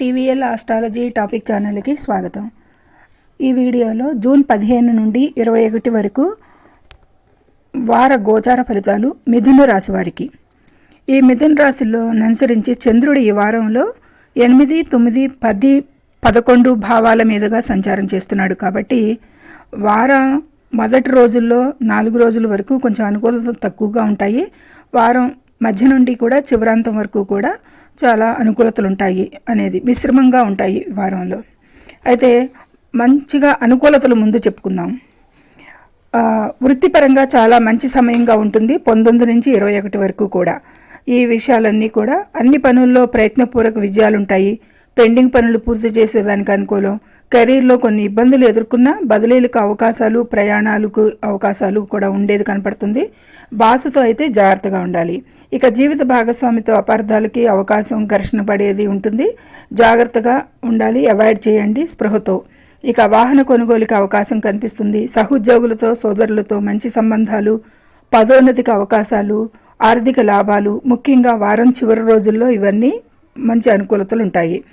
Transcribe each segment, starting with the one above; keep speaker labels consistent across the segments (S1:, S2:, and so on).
S1: TVL astrology topic ఛానల్కి స్వాగతం. ఈ వీడియోలో జూన్ పదిహేను నుండి ఇరవై ఒకటి వరకు వార గోచార ఫలితాలు మిథున రాశి వారికి. ఈ మిథున రాశిలో అనుసరించి చంద్రుడు ఈ వారంలో ఎనిమిది తొమ్మిది పది పదకొండు భావాల మీదుగా సంచారం చేస్తున్నాడు కాబట్టి వారం మొదటి రోజుల్లో నాలుగు రోజుల వరకు కొంచెం అనుకూలత తక్కువగా ఉంటాయి. వారం మధ్య నుండి కూడా చివరాంతం వరకు కూడా చాలా అనుకూలతలు ఉంటాయి అనేది మిశ్రమంగా ఉంటాయి వారంలో. అయితే మంచిగా అనుకూలతలు ముందు చెప్పుకుందాం. వృత్తిపరంగా చాలా మంచి సమయంగా ఉంటుంది. పంతొమ్మిది నుంచి ఇరవై ఒకటి వరకు కూడా. ఈ విషయాలన్నీ కూడా అన్ని పనుల్లో ప్రయత్నపూర్వక విజయాలుంటాయి. పెండింగ్ పనులు పూర్తి చేసేదానికి అనుకూలం. కెరీర్లో కొన్ని ఇబ్బందులు ఎదుర్కొన్న బదిలీలకు అవకాశాలు ప్రయాణాలకు అవకాశాలు కూడా ఉండేది కనపడుతుంది. బాసుతో అయితే జాగ్రత్తగా ఉండాలి. ఇక జీవిత భాగస్వామితో అపార్థాలకి అవకాశం ఘర్షణ పడేది ఉంటుంది. జాగ్రత్తగా ఉండాలి అవాయిడ్ చేయండి స్పృహతో. ఇక వాహన కొనుగోలుకి అవకాశం కనిపిస్తుంది. సహోద్యోగులతో సోదరులతో మంచి సంబంధాలు పదోన్నతికి అవకాశాలు ఆర్థిక లాభాలు ముఖ్యంగా వారం చివరి రోజుల్లో ఇవన్నీ మంచి అనుకూలతలు ఉంటాయి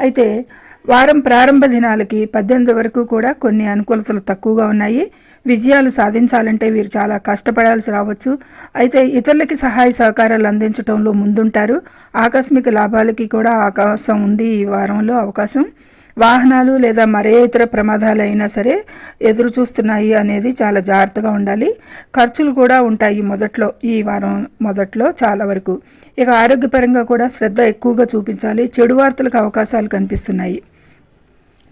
S1: అయితే వారం ప్రారంభ దినాలకి పద్దెనిమిది వరకు కూడా కొన్ని అనుకూలతలు తక్కువగా ఉన్నాయి. విజయాలు సాధించాలంటే వీరు చాలా కష్టపడాల్సి రావచ్చు. అయితే ఇతరులకి సహాయ సహకారాలు అందించడంలో ముందుంటారు. ఆకస్మిక లాభాలకి కూడా అవకాశం ఉంది ఈ వారంలో అవకాశం. వాహనాలు లేదా మరే ఇతర ప్రమాదాలు అయినా సరే ఎదురు చూస్తున్నాయి అనేది చాలా జాగ్రత్తగా ఉండాలి. ఖర్చులు కూడా ఉంటాయి మొదట్లో ఈ వారం మొదట్లో చాలా వరకు. ఇక ఆరోగ్యపరంగా కూడా శ్రద్ధ ఎక్కువగా చూపించాలి. చెడు వార్తలకు అవకాశాలు కనిపిస్తున్నాయి.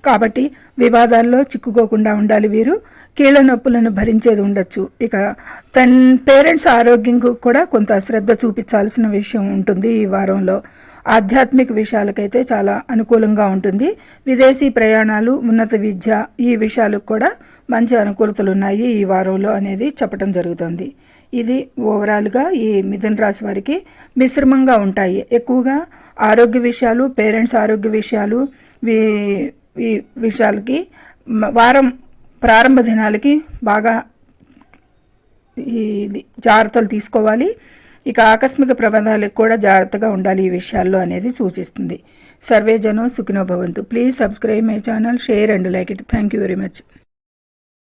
S1: కాబట్టి వివాదాల్లో చిక్కుకోకుండా ఉండాలి వీరు. కీళ్ళ నొప్పులను భరించేది ఉండొచ్చు. ఇక తన్ పేరెంట్స్ ఆరోగ్యంకు కూడా కొంత శ్రద్ధ చూపించాల్సిన విషయం ఉంటుంది ఈ వారంలో. ఆధ్యాత్మిక విషయాలకైతే చాలా అనుకూలంగా ఉంటుంది. విదేశీ ప్రయాణాలు ఉన్నత విద్య ఈ విషయాలకు కూడా మంచి అనుకూలతలు ఉన్నాయి ఈ వారంలో అనేది చెప్పడం జరుగుతుంది. ఇది ఓవరాల్గా ఈ మిథున రాశి వారికి మిశ్రమంగా ఉంటాయి. ఎక్కువగా ఆరోగ్య విషయాలు పేరెంట్స్ ఆరోగ్య విషయాలు వీ విషయాలకి వారం ప్రారంభ దినాలకి బాగా ఇది జాగ్రత్తలు తీసుకోవాలి. ఇక ఆకస్మిక ప్రబంధాలకు కూడా జాగ్రత్తగా ఉండాలి ఈ విషయాల్లో అనేది సూచిస్తుంది. సర్వేజనం సుఖినోభవంతు భవంతు. Please subscribe my channel share and like it. Thank you very much.